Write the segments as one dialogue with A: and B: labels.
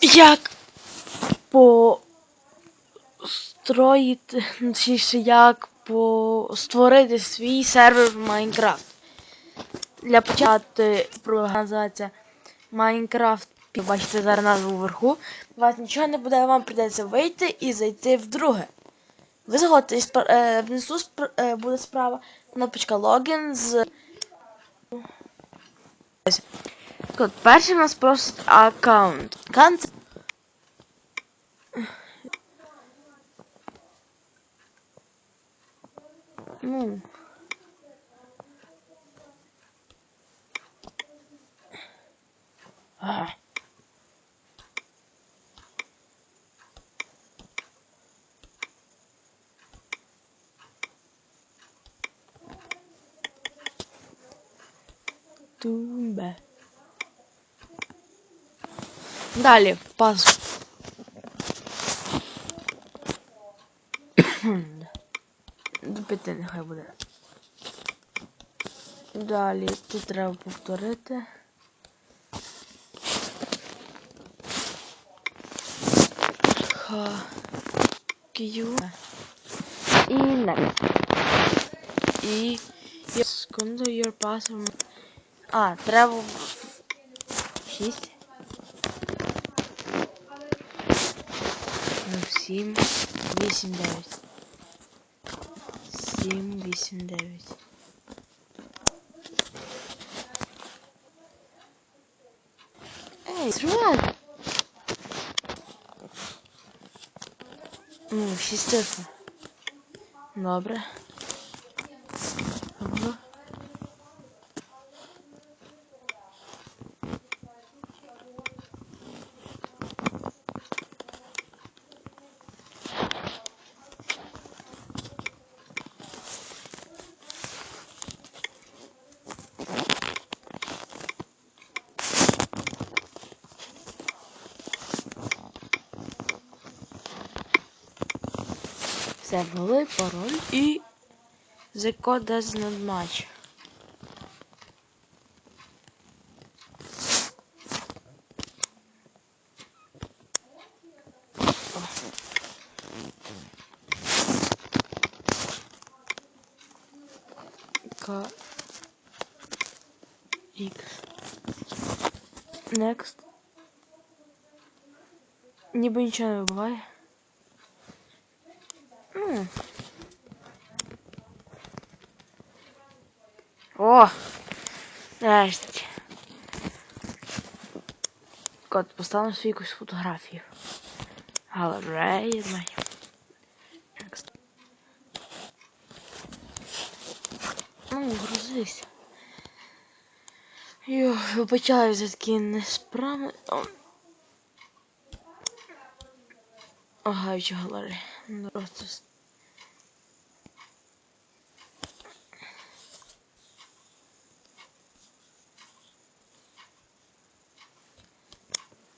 A: Як построїти, ну, як по створити свій сервер в Майнкрафт. Для почати програмізація Майнкрафт, бачите зараз назву вверху. У вас нічого не буде, вам прийдеться вийти і зайти в друге. Ви заходите е, внизу е, буде справа кнопочка логін з. Ось. Так От, перший у нас просить аккаунт. Аккаунт це- Ну. А. Тумбе. Далі, пас. До п'яти нехай буде. Далі тут треба повторити. Х. К'ю. І next. І секунду your password. А, треба 6. Ну, 7, 8, 9. 7, 8, 9. Ей, зривай! Ну, 6. Добре. Добре. Все, ввели пароль і the code does not match. X Next Ніби нічого не вибиває. О! Нарешті. Кот, поставимо свою якусь фотографію. Галерея знаю. Next. Ну, грузись. Йо, вибачаю за такі несправи. Ага, галерея. Ну, Просто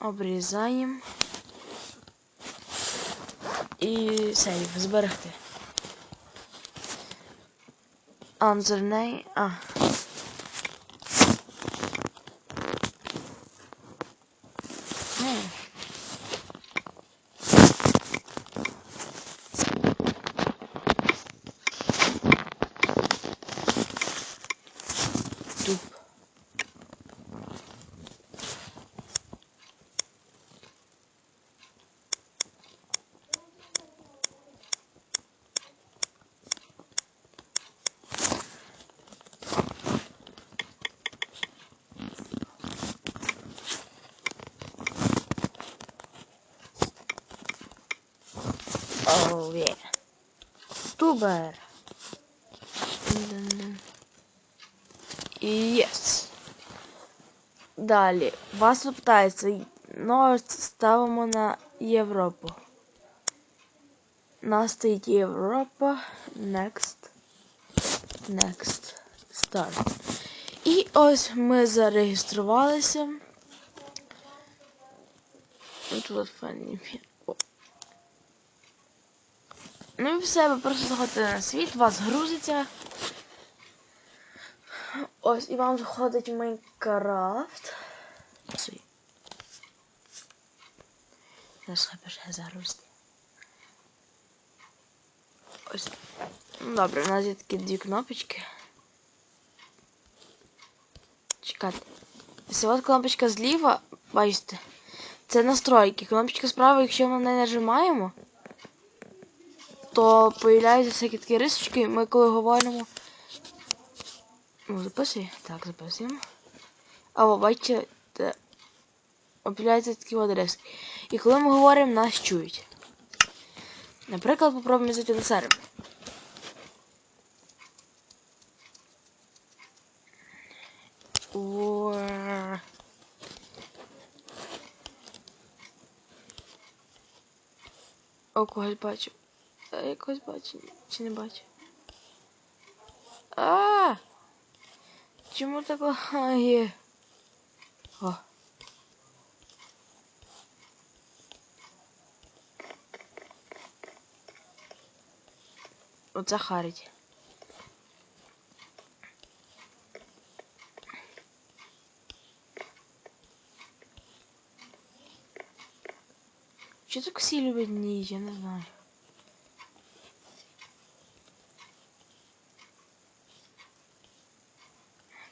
A: Обрізаємо. І сейв, зберегти. Анзерней. А. Ну. Туп. Yeah. Тубер. Єс. Далі. Вас питається. Норд ставимо на Європу. Нас стоїть Європа. Next. Next. Start. І ось ми зареєструвалися. Тут от фані. Ну і все, ви просто заходите на світ, вас грузиться. Ось і вам заходить Майнкрафт. Зараз хай пише загрузити. Ось. Ну, добре, у нас є такі дві кнопочки. Чекайте. Ось от кнопочка зліва, бачите, це настройки. Кнопочка справа, якщо ми не нажимаємо, то появляються всякі такі рисочки. Ми коли говоримо. Ну, записуй. Так, записуємо. А ви бачите, де появляються такі от. І коли ми говоримо, нас чують. Наприклад, попробуємо зайти на сервер. О, когось бачу. А я когось бачу. Чи не бачу? А! Чому так лагає? О. Оце харить. Чи так всі люблять ніч, я не знаю.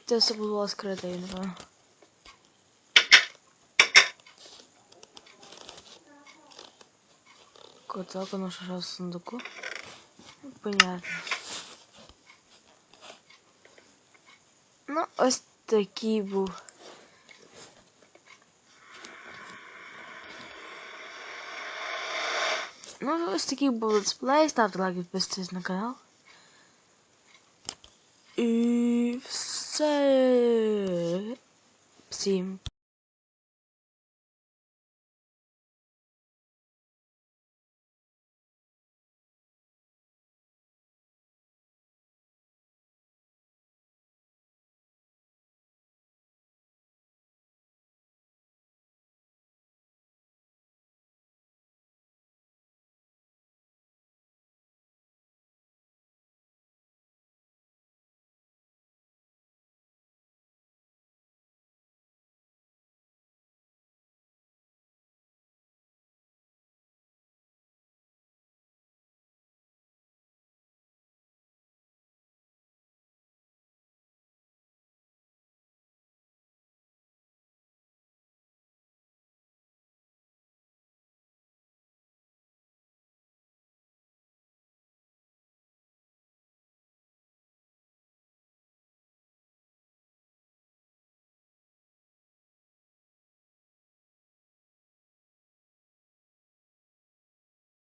A: Це все було скрите, я не знаю. Коток, воно в сундуку. Понятно. Ну, ось такий був. Ну, ось такий був летсплей. Ставте лайк, підписуйтесь на канал. І все. Всім